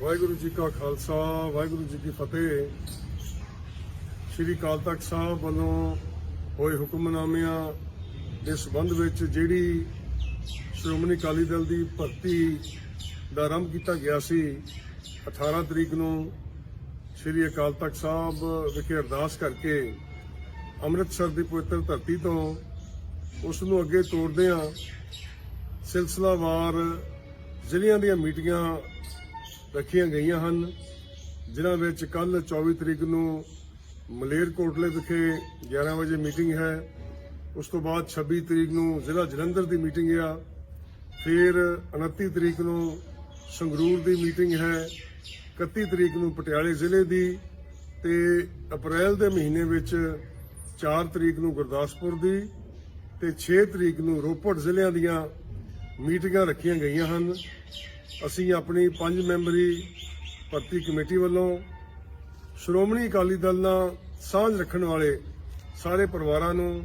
ਵਾਹਿਗੁਰੂ ਜੀ ਕਾ ਖਾਲਸਾ, ਵਾਹਿਗੁਰੂ ਜੀ ਕੀ ਫਤਿਹ। ਸ੍ਰੀ ਅਕਾਲ ਤਖਤ ਸਾਹਿਬ ਵੱਲੋਂ ਹੋਏ ਹੁਕਮਨਾਮਿਆਂ ਦੇ ਸੰਬੰਧ ਵਿੱਚ ਜਿਹੜੀ ਸ਼੍ਰੋਮਣੀ ਅਕਾਲੀ ਦਲ ਦੀ ਭਰਤੀ ਦਾ ਆਰੰਭ ਕੀਤਾ ਗਿਆ ਸੀ 18 ਤਰੀਕ ਨੂੰ ਸ੍ਰੀ ਅਕਾਲ ਤਖਤ ਸਾਹਿਬ ਵਿਖੇ ਅਰਦਾਸ ਕਰਕੇ ਅੰਮ੍ਰਿਤਸਰ ਦੀ ਪਵਿੱਤਰ ਧਰਤੀ ਤੋਂ ਉਸ ਨੂੰ ਅੱਗੇ ਤੋਰਦਿਆਂ ਸਿਲਸਿਲਾਵਾਰ ਜ਼ਿਲ੍ਹਿਆਂ ਦੀਆਂ ਮੀਟਿੰਗਾਂ ਰੱਖੀਆਂ ਗਈਆਂ ਹਨ, ਜਿਨ੍ਹਾਂ ਵਿੱਚ ਕੱਲ 24 ਤਰੀਕ ਨੂੰ ਮਲੇਰਕੋਟਲੇ ਵਿਖੇ 11 ਵਜੇ ਮੀਟਿੰਗ ਹੈ। ਉਸ ਤੋਂ ਬਾਅਦ 26 ਤਰੀਕ ਨੂੰ ਜ਼ਿਲ੍ਹਾ ਜਲੰਧਰ ਦੀ ਮੀਟਿੰਗ ਆ। ਫਿਰ 29 ਤਰੀਕ ਨੂੰ ਸੰਗਰੂਰ ਦੀ ਮੀਟਿੰਗ ਹੈ। 31 ਤਰੀਕ ਨੂੰ ਪਟਿਆਲੇ ਜ਼ਿਲ੍ਹੇ ਦੀ ਤੇ ਅਪ੍ਰੈਲ ਦੇ ਮਹੀਨੇ ਵਿੱਚ 4 ਤਰੀਕ ਨੂੰ ਗੁਰਦਾਸਪੁਰ ਦੀ ਤੇ 6 ਤਰੀਕ ਨੂੰ ਰੋਪੜ ਜ਼ਿਲ੍ਹਿਆਂ ਦੀਆਂ ਮੀਟਿੰਗਾਂ ਰੱਖੀਆਂ ਗਈਆਂ ਹਨ। ਅਸੀਂ ਆਪਣੀ ਪੰਜ ਮੈਂਬਰੀ ਭਰਤੀ ਕਮੇਟੀ ਵੱਲੋਂ ਸ਼੍ਰੋਮਣੀ ਅਕਾਲੀ ਦਲ ਨਾਲ ਸਾਂਝ ਰੱਖਣ ਵਾਲੇ ਸਾਰੇ ਪਰਿਵਾਰਾਂ ਨੂੰ,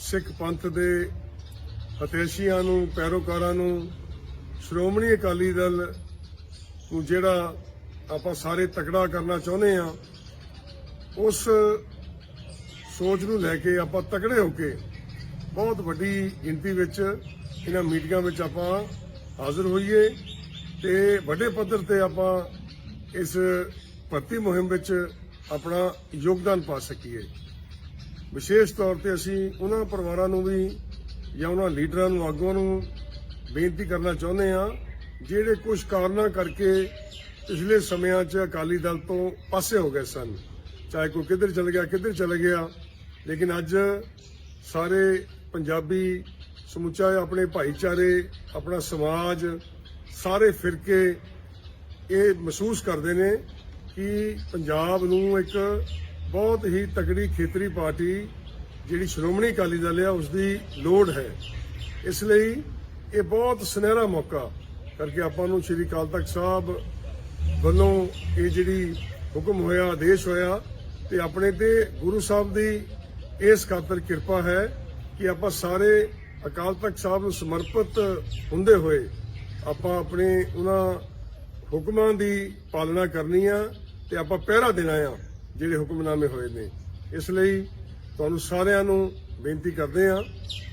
ਸਿੱਖ ਪੰਥ ਦੇ ਹਤੇਸ਼ੀਆਂ ਨੂੰ, ਪੈਰੋਕਾਰਾਂ ਨੂੰ, ਸ਼੍ਰੋਮਣੀ ਅਕਾਲੀ ਦਲ ਨੂੰ ਜਿਹੜਾ ਆਪਾਂ ਸਾਰੇ ਤਕੜਾ ਕਰਨਾ ਚਾਹੁੰਦੇ ਆ ਉਸ ਸੋਚ ਨੂੰ ਲੈ ਕੇ ਆਪਾਂ ਤਕੜੇ ਹੋ ਕੇ ਬਹੁਤ ਵੱਡੀ ਗਿਣਤੀ ਵਿੱਚ ਇਹਨਾਂ ਮੀਟਿੰਗਾਂ ਵਿੱਚ ਆਪਾਂ ਹਾਜ਼ਰ ਹੋਈਏ ਤੇ ਵੱਡੇ ਪੱਧਰ ਤੇ ਆਪਾਂ ਇਸ ਭਰਤੀ ਮੁਹਿੰਮ ਵਿੱਚ ਆਪਣਾ ਯੋਗਦਾਨ ਪਾ ਸਕੀਏ। ਵਿਸ਼ੇਸ਼ ਤੌਰ ਤੇ ਅਸੀਂ ਉਹਨਾਂ ਪਰਿਵਾਰਾਂ ਨੂੰ ਵੀ ਜਾਂ ਉਹਨਾਂ ਲੀਡਰਾਂ ਨੂੰ, ਆਗੂਆਂ ਨੂੰ ਬੇਨਤੀ ਕਰਨਾ ਚਾਹੁੰਦੇ ਹਾਂ, ਜਿਹੜੇ ਕੁਝ ਕਾਰਨਾਂ ਕਰਕੇ ਪਿਛਲੇ ਸਮਿਆਂ 'ਚ ਅਕਾਲੀ ਦਲ ਤੋਂ ਪਾਸੇ ਹੋ ਗਏ ਸਨ। ਚਾਹੇ ਕੋਈ ਕਿੱਧਰ ਚਲ ਗਿਆ, ਕਿੱਧਰ ਚਲੇ ਗਿਆ, ਲੇਕਿਨ ਅੱਜ ਸਾਰੇ ਪੰਜਾਬੀ ਸਮੁੱਚਾ ਆਪਣੇ ਭਾਈਚਾਰੇ, ਆਪਣਾ ਸਮਾਜ, ਸਾਰੇ ਫਿਰਕੇ ਇਹ ਮਹਿਸੂਸ ਕਰਦੇ ਨੇ ਕਿ ਪੰਜਾਬ ਨੂੰ ਇੱਕ ਬਹੁਤ ਹੀ ਤਕੜੀ ਖੇਤਰੀ ਪਾਰਟੀ ਜਿਹੜੀ ਸ਼੍ਰੋਮਣੀ ਅਕਾਲੀ ਦਲ ਆ ਉਸ ਦੀ ਲੋੜ ਹੈ। ਇਸ ਲਈ ਇਹ ਬਹੁਤ ਸੁਨਹਿਰਾ ਮੌਕਾ ਕਰਕੇ ਆਪਾਂ ਨੂੰ ਸ਼੍ਰੀ ਅਕਾਲ ਤਖਤ ਸਾਹਿਬ ਵੱਲੋਂ ਇਹ ਜਿਹੜੀ ਹੁਕਮ ਹੋਇਆ, ਆਦੇਸ਼ ਹੋਇਆ ਤੇ ਆਪਣੇ ਤੇ ਗੁਰੂ ਸਾਹਿਬ ਦੀ ਇਸ ਖਾਤਰ ਕਿਰਪਾ ਹੈ ਕਿ ਆਪਾਂ ਸਾਰੇ ਅਕਾਲ ਤਖਤ ਸਾਹਿਬ ਨੂੰ ਸਮਰਪਿਤ ਹੁੰਦੇ ਹੋਏ ਆਪਾਂ ਆਪਣੇ ਉਹਨਾਂ ਹੁਕਮਾਂ ਦੀ ਪਾਲਣਾ ਕਰਨੀ ਆ ਤੇ ਆਪਾਂ ਪਹਿਰਾ ਦੇਣਾ ਆ, ਜਿਹੜੇ ਹੁਕਮਨਾਮੇ ਹੋਏ ਨੇ। ਇਸ ਲਈ ਤੁਹਾਨੂੰ ਸਾਰਿਆਂ ਨੂੰ ਬੇਨਤੀ ਕਰਦੇ ਆ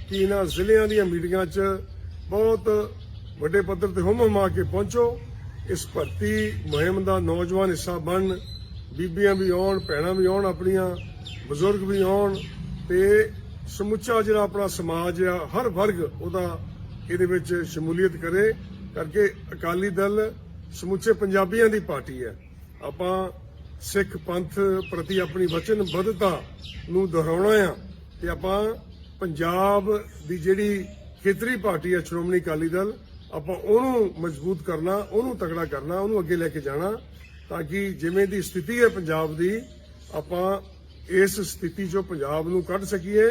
ਕਿ ਇਹਨਾਂ ਜ਼ਿਲ੍ਹਿਆਂ ਦੀਆਂ ਮੀਟਿੰਗਾਂ 'ਚ ਬਹੁਤ ਵੱਡੇ ਪੱਧਰ ਤੇ ਹੁਮ ਹੁਮਾ ਕੇ ਪਹੁੰਚੋ। ਇਸ ਭਰਤੀ ਮੁਹਿੰਮ ਦਾ ਨੌਜਵਾਨ ਹਿੱਸਾ ਬਣ, ਬੀਬੀਆਂ ਵੀ ਆਉਣ, ਭੈਣਾਂ ਵੀ ਆਉਣ, ਆਪਣੀਆਂ ਬਜ਼ੁਰਗ ਵੀ ਆਉਣ ਤੇ ਸਮੁੱਚਾ ਜਿਹੜਾ ਆਪਣਾ ਸਮਾਜ ਆ, ਹਰ ਵਰਗ ਉਹਦਾ ਇਹਦੇ ਵਿੱਚ ਸ਼ਮੂਲੀਅਤ ਕਰੇ, ਕਰਕੇ ਅਕਾਲੀ ਦਲ ਸਮੁੱਚੇ ਪੰਜਾਬੀਆਂ ਦੀ ਪਾਰਟੀ ਹੈ। ਆਪਾਂ ਸਿੱਖ ਪੰਥ ਪ੍ਰਤੀ ਆਪਣੀ ਵਚਨਬੱਧਤਾ ਨੂੰ ਦੁਹਰਾਉਣਾ ਆ ਤੇ ਆਪਾਂ ਪੰਜਾਬ ਦੀ ਜਿਹੜੀ ਖੇਤਰੀ ਪਾਰਟੀ ਹੈ, ਸ਼੍ਰੋਮਣੀ ਅਕਾਲੀ ਦਲ, ਆਪਾਂ ਉਹਨੂੰ ਮਜ਼ਬੂਤ ਕਰਨਾ, ਉਹਨੂੰ ਤਗੜਾ ਕਰਨਾ, ਉਹਨੂੰ ਅੱਗੇ ਲੈ ਕੇ ਜਾਣਾ, ਤਾਂ ਕਿ ਜਿਵੇਂ ਦੀ ਸਥਿਤੀ ਹੈ ਪੰਜਾਬ ਦੀ, ਆਪਾਂ ਇਸ ਸਥਿਤੀ ਚੋਂ ਪੰਜਾਬ ਨੂੰ ਕੱਢ ਸਕੀਏ,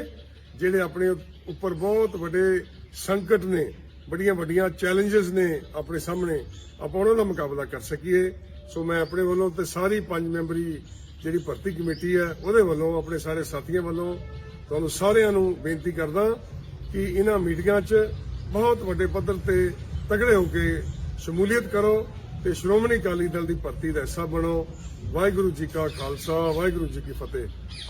ਜਿਹੜੇ ਆਪਣੇ ਉੱਪਰ ਬਹੁਤ ਵੱਡੇ ਸੰਕਟ ਨੇ, ਬੜੀਆਂ ਵੱਡੀਆਂ ਚੈਲੰਜਸ ਨੇ ਆਪਣੇ ਸਾਹਮਣੇ, ਆਪਾਂ ਉਹਨਾਂ ਦਾ ਮੁਕਾਬਲਾ ਕਰ ਸਕੀਏ। ਸੋ ਮੈਂ ਆਪਣੇ ਵੱਲੋਂ ਤੇ ਸਾਰੀ ਪੰਜ ਮੈਂਬਰੀ ਜਿਹੜੀ ਭਰਤੀ ਕਮੇਟੀ ਹੈ, ਉਹਦੇ ਵੱਲੋਂ, ਆਪਣੇ ਸਾਰੇ ਸਾਥੀਆਂ ਵੱਲੋਂ ਤੁਹਾਨੂੰ ਸਾਰਿਆਂ ਨੂੰ ਬੇਨਤੀ ਕਰਦਾ ਕਿ ਇਹਨਾਂ ਮੀਟਿੰਗਾਂ 'ਚ ਬਹੁਤ ਵੱਡੇ ਪੱਧਰ ਤੇ ਤਗੜੇ ਹੋ ਕੇ ਸ਼ਮੂਲੀਅਤ ਕਰੋ ਤੇ ਸ਼੍ਰੋਮਣੀ ਅਕਾਲੀ ਦਲ ਦੀ ਭਰਤੀ ਦਾ ਹਿੱਸਾ ਬਣੋ। ਵਾਹਿਗੁਰੂ ਜੀ ਕਾ ਖਾਲਸਾ, ਵਾਹਿਗੁਰੂ ਜੀ ਕੀ ਫਤਿਹ।